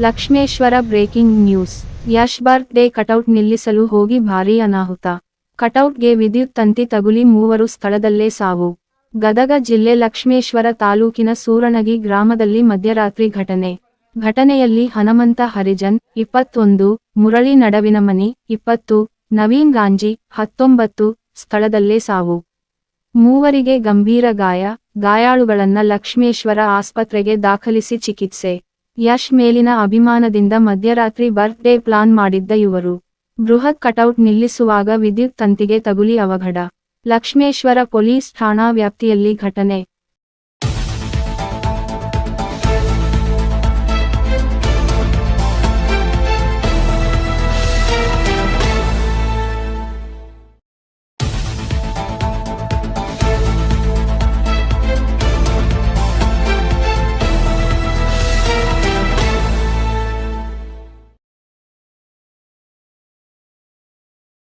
Lakshmeshwar breaking news. Yash birthday cutout ನಿಲ್ಲಿಸಲು ಹೋಗಿ ಭಾರೀ ಅನಾಹುತ. ಕಟೌಟ್ಗೆ ವಿದ್ಯುತ್ ತಂತಿ ತಗುಲಿ ಮೂವರು ಸ್ಥಳದಲ್ಲೇ ಸಾವು. ಗದಗ ಜಿಲ್ಲೆ ಲಕ್ಷ್ಮೇಶ್ವರ ತಾಲೂಕಿನ ಸೂರಣಗಿ ಗ್ರಾಮದಲ್ಲಿ ಮಧ್ಯರಾತ್ರಿ ಘಟನೆ. ಘಟನೆಯಲ್ಲಿ ಹನುಮಂತ ಹರಿಜನ್, ಇಪ್ಪತ್ತೊಂದು, ಮುರಳಿ ನಡವಿನ ಮನಿ ಇಪ್ಪತ್ತು, ನವೀನ್ ಗಾಂಜಿ, ಹತ್ತೊಂಬತ್ತು, ಸ್ಥಳದಲ್ಲೇ ಸಾವು. ಮೂವರಿಗೆ ಗಂಭೀರ ಗಾಯ, ಗಾಯಾಳುಗಳನ್ನ ಲಕ್ಷ್ಮೇಶ್ವರ ಆಸ್ಪತ್ರೆಗೆ ದಾಖಲಿಸಿ ಚಿಕಿತ್ಸೆ. ಯಶ್ ಮೇಲಿನ ಅಭಿಮಾನದಿಂದ ಮಧ್ಯರಾತ್ರಿ ಬರ್ತ್ ಡೇ ಪ್ಲಾನ್ ಮಾಡಿದ್ದ ಇವರು. ಬೃಹತ್ ಕಟೌಟ್ ನಿಲ್ಲಿಸುವಾಗ ವಿದ್ಯುತ್ ತಂತಿಗೆ ತಗುಲಿ ಅವಘಡ. ಲಕ್ಷ್ಮೇಶ್ವರ ಪೊಲೀಸ್ ಠಾಣಾ ವ್ಯಾಪ್ತಿಯಲ್ಲಿ ಘಟನೆ.